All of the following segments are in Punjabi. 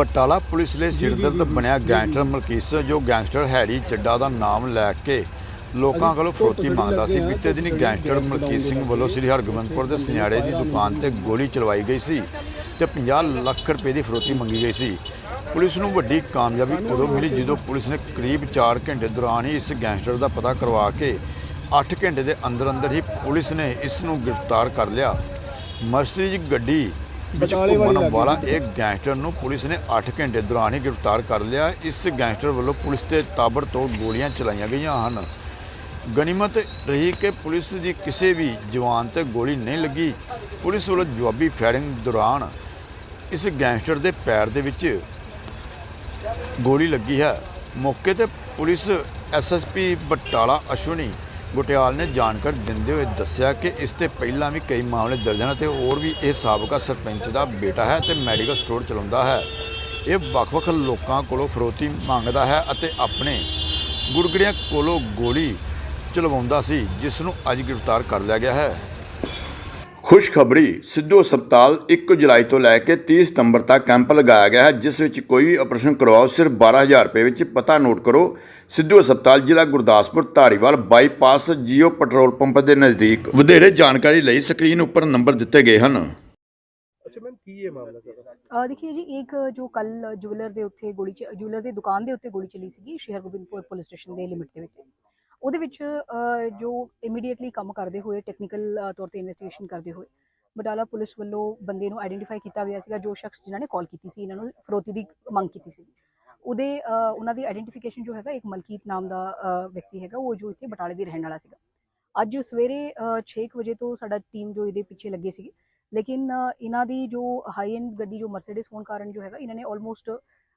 ਬਟਾਲਾ ਪੁਲਿਸ ਲਈ ਸਿਰਦਰਦ ਬਣਿਆ ਗੈਂਗਸਟਰ ਮਲਕੀਤ ਸਿੰਘ ਜੋ ਗੈਂਗਸਟਰ ਹੈਰੀ ਚੱਡਾ ਦਾ ਨਾਮ ਲੈ ਕੇ ਲੋਕਾਂ ਕੋਲੋਂ ਫਰੋਤੀ ਮੰਗਦਾ ਸੀ। ਬੀਤੇ ਦਿਨੀ ਗੈਂਗਸਟਰ ਮਲਕੀਤ ਸਿੰਘ ਵੱਲੋਂ ਸ੍ਰੀ ਹਰਗੋਬਿੰਦਪੁਰ ਦੇ ਸੁਨਿਆੜੇ ਦੀ ਦੁਕਾਨ ਤੇ ਗੋਲੀ ਚਲਵਾਈ ਗਈ ਸੀ ਤੇ 50 ਲੱਖ ਰੁਪਏ ਦੀ ਫਰੋਤੀ ਮੰਗੀ ਗਈ ਸੀ। ਪੁਲਿਸ ਨੂੰ ਵੱਡੀ ਕਾਮਯਾਬੀ ਉਦੋਂ ਮਿਲੀ ਜਦੋਂ ਪੁਲਿਸ ਨੇ ਕਰੀਬ 4 ਘੰਟੇ ਦੌਰਾਨ ਹੀ ਇਸ ਗੈਂਗਸਟਰ ਦਾ ਪਤਾ ਕਰਵਾ ਕੇ 8 ਘੰਟੇ ਦੇ ਅੰਦਰ ਅੰਦਰ ਹੀ ਪੁਲਿਸ ਨੇ ਇਸ ਨੂੰ ਗ੍ਰਿਫਤਾਰ ਕਰ ਲਿਆ। ਮਰਸਰੀਜ ਗੱਡੀ ਵਿੱਚ ਘੁੰਮਣ ਵਾਲਾ ਇੱਕ ਗੈਂਗਸਟਰ ਨੂੰ ਪੁਲਿਸ ਨੇ 8 ਘੰਟੇ ਦੌਰਾਨ ਹੀ ਗ੍ਰਿਫਤਾਰ ਕਰ ਲਿਆ। ਇਸ ਗੈਂਗਸਟਰ ਵੱਲੋਂ ਪੁਲਿਸ ਤੇ ਤਾਬੜਤੋੜ ਗੋਲੀਆਂ ਚਲਾਈਆਂ ਗਈਆਂ ਹਨ। ਗਨੀਮਤ ਰਹੀ ਕਿ ਪੁਲਿਸ ਦੀ ਕਿਸੇ ਵੀ ਜਵਾਨ ਤੇ ਗੋਲੀ ਨਹੀਂ ਲੱਗੀ। ਪੁਲਿਸ ਵੱਲੋਂ ਜਵਾਬੀ ਫਾਇਰਿੰਗ ਦੌਰਾਨ ਇਸ ਗੈਂਗਸਟਰ ਦੇ ਪੈਰ ਦੇ ਵਿੱਚ ਗੋਲੀ ਲੱਗੀ ਹੈ। ਮੌਕੇ ਤੇ ਪੁਲਿਸ ਐਸਐਸਪੀ ਬਟਾਲਾ ਅਸ਼ਵਨੀ ਗੁਟਿਆਲ ਨੇ ਜਾਣਕਾਰੀ ਦਿੰਦੇ ਹੋਏ ਦੱਸਿਆ ਕਿ ਇਸ ਤੇ ਪਹਿਲਾਂ ਵੀ ਕਈ ਮਾਮਲੇ ਦਰਜ ਹਨ ਤੇ ਹੋਰ ਵੀ ਇਹ ਸਾਬਕਾ ਸਰਪੰਚ ਦਾ ਬੇਟਾ ਹੈ ਤੇ ਮੈਡੀਕਲ ਸਟੋਰ ਚਲਾਉਂਦਾ ਹੈ। ਇਹ ਵੱਖ-ਵੱਖ ਲੋਕਾਂ ਕੋਲੋਂ ਫਰੋਤੀ ਮੰਗਦਾ ਹੈ ਅਤੇ ਆਪਣੇ ਗੁਰਗੜੀਆਂ ਕੋਲੋਂ ਗੋਲੀ ਚਲਵਾਉਂਦਾ ਸੀ, ਜਿਸ ਨੂੰ ਅੱਜ ਗ੍ਰਿਫਤਾਰ ਕਰ ਲਿਆ ਗਿਆ ਹੈ। ਖੁਸ਼ਖਬਰੀ ਸਿੱਧੂ ਹਸਪਤਾਲ 1 ਜੁਲਾਈ ਤੋਂ ਲੈ ਕੇ 30 ਸਤੰਬਰ ਤੱਕ ਕੈਂਪ ਲਗਾਇਆ ਗਿਆ ਹੈ ਜਿਸ ਵਿੱਚ ਕੋਈ ਵੀ ਆਪਰੇਸ਼ਨ ਕਰਵਾਓ ਸਿਰਫ 12000 ਰੁਪਏ ਵਿੱਚ ਪਤਾ ਨੋਟ ਕਰੋ। ਸਿੱਧੂ ਹਸਪਤਾਲ ਜ਼ਿਲ੍ਹਾ Gurdaspur Dhariwal bypass Jio petrol pump ਦੇ ਨਜ਼ਦੀਕ। ਵਧੇਰੇ ਜਾਣਕਾਰੀ ਲਈ ਸਕਰੀਨ ਉੱਪਰ ਨੰਬਰ ਦਿੱਤੇ ਗਏ ਹਨ। ਅੱਛਾ ਮੈਮ ਕੀ ਇਹ ਮਾਮਲਾ ਸਾਰਾ? ਅ, ਦੇਖिए ਜੀ ਇੱਕ ਜੋ ਕੱਲ ਜੁਐਲਰ ਦੇ ਉੱਤੇ ਗੋਲੀ ਚ ਜੁਐਲਰ ਦੀ ਦੁਕਾਨ ਦੇ ਉੱਤੇ ਗੋਲੀ ਚੱਲੀ ਸੀਗੀ ਸ਼੍ਰੀ ਹਰਗੋਬਿੰਦਪੁਰ ਪੁਲਿਸ ਸਟੇਸ਼ਨ ਦੇ ਲਿਮਿਟ ਦੇ ਵਿੱਚ। ਉਹਦੇ ਵਿੱਚ ਜੋ ਇਮੀਡੀਏਟਲੀ ਕੰਮ ਕਰਦੇ ਹੋਏ ਟੈਕਨੀਕਲ ਤੌਰ ਤੇ ਇਨਵੈਸਟੀਗੇਸ਼ਨ ਕਰਦੇ ਹੋਏ, ਬਟਾਲਾ ਪੁਲਿਸ ਵੱਲੋਂ ਬੰਦੇ ਨੂੰ ਆਇਡੈਂਟੀਫਾਈ ਕੀਤਾ ਗਿਆ ਸੀਗਾ, ਜੋ ਸ਼ਖਸ ਜਿਨ੍ਹਾਂ ਨੇ ਕਾਲ ਕੀਤੀ ਸੀ, ਇਹਨਾਂ ਨੂੰ ਫਰੋਤੀ ਦੀ ਮੰਗ ਕੀਤੀ ਸੀ। ਉਹਦੇ ਉਹਨਾਂ ਦੀ ਆਇਡੈਂਟੀਫਿਕੇਸ਼ਨ ਜੋ ਹੈਗਾ, ਇੱਕ ਮਲਕੀਤ ਨਾਮ ਦਾ ਵਿਅਕਤੀ ਹੈਗਾ, ਉਹ ਜੋ ਇੱਥੇ ਬਟਾਲੇ ਦੀ ਰਹਿਣ ਵਾਲਾ ਸੀਗਾ। ਅੱਜ ਸਵੇਰੇ 6 ਵਜੇ ਤੋਂ ਸਾਡਾ ਟੀਮ ਜੋ ਇਹਦੇ ਪਿੱਛੇ ਲੱਗੇ ਸੀਗੇ। ਲੇਕਿਨ ਇਹਨਾਂ ਦੀ ਜੋ ਹਾਈ ਐਂਡ ਗੱਡੀ, ਜੋ ਮਰਸੀਡੀਜ਼ ਹੋਣ ਕਾਰਨ ਜੋ ਹੈਗਾ, ਇਹਨਾਂ ਨੇ ਆਲਮੋਸਟ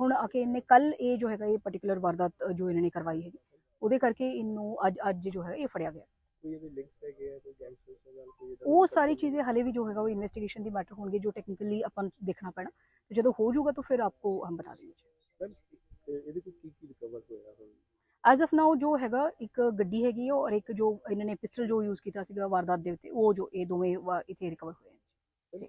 ਹੁਣ ਆ ਕੇ ਇਹਨੇ ਕੱਲ ਇਹ ਜੋ ਹੈਗਾ ਇਹ ਪਾਰਟਿਕੂਲਰ ਵਾਰਦਾਤ ਜੋ ਇਹਨਾਂ ਨੇ ਕਰਵਾਈ ਹੈਗੀ ਉਹਦੇ ਕਰਕੇ ਇਹਨੂੰ ਅੱਜ ਅੱਜ ਜੋ ਹੈ ਇਹ ਫੜਿਆ ਗਿਆ। ਉਹ ਸਾਰੀ ਚੀਜ਼ें ਹਲੇ ਵੀ ਜੋ ਹੈਗਾ ਉਹ ਇਨਵੈਸਟੀਗੇਸ਼ਨ ਦੀ ਮੈਟਰ ਹੋਣਗੇ ਜੋ ਟੈਕਨੀਕਲੀ ਆਪਾਂ ਦੇਖਣਾ ਪੈਣਾ। ਤੇ ਜਦੋਂ ਹੋ ਜਾਊਗਾ ਤਾਂ ਫਿਰ ਆਪਕੋ ਹਮ ਬਤਾ ਮੈਮ ਇਹਦੇ ਕੋਲ ਕੀ ਕੀ ਰਿਕਵਰ ਹੋਇਆ ਐਜ਼ ਆਫ ਨਾਓ ਜੋ ਹੈਗਾ ਇੱਕ ਗੱਡੀ ਹੈਗੀ ਔਰ ਇੱਕ ਜੋ ਇਹਨਾਂ ਨੇ ਪਿਸਟਲ ਜੋ ਯੂਜ਼ ਕੀਤਾ ਸੀਗਾ ਵਾਰਦਾਤ ਦੇ ਉੱਤੇ ਉਹ ਜੋ ਇਹ ਦੋਵੇਂ ਇੱਥੇ ਰਿਕਵਰ ਹੋਏ ਨੇ।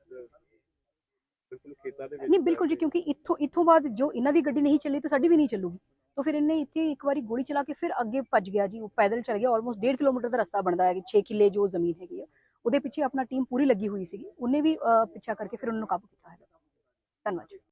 ਖੇਤਾਂ ਦੇ ਵਿੱਚ ਨਹੀਂ ਬਿਲਕੁਲ ਜੀ ਕਿਉਂਕਿ ਇੱਥੋਂ ਇੱਥੋਂ ਬਾਅਦ ਜੋ ਇਹਨਾਂ ਦੀ ਗੱਡੀ ਨਹੀਂ ਚੱਲੀ ਤਾਂ ਸਾਡੀ ਵੀ ਨਹੀਂ ਚੱਲੂਗੀ। ਤਾਂ ਫਿਰ ਇਹਨੇ ਇੱਥੇ ਇੱਕ ਵਾਰੀ ਗੋਲੀ ਚਲਾ ਕੇ ਫਿਰ ਅੱਗੇ ਭੱਜ ਗਿਆ ਜੀ ਉਹ ਪੈਦਲ ਚੱਲ ਗਿਆ ਆਲਮੋਸਟ 1.5 ਕਿਲੋਮੀਟਰ ਦਾ ਰਸਤਾ ਬਣਦਾ ਹੈ 6 ਕਿੱਲੇ ਜੋ ਜ਼ਮੀਨ ਹੈਗੀ ਆ। ਉਹਦੇ ਪਿੱਛੇ ਆਪਣਾ ਟੀਮ ਪੂਰੀ ਲੱਗੀ ਹੋਈ ਸੀਗੀ ਉਹਨੇ ਵੀ ਪਿੱਛਾ ਕਰਕੇ ਫਿਰ ਉਹਨਾਂ ਨੂੰ ਕਾਬੂ ਕੀਤਾ ਹੈ ਧੰਨਵਾਦ ਜੀ।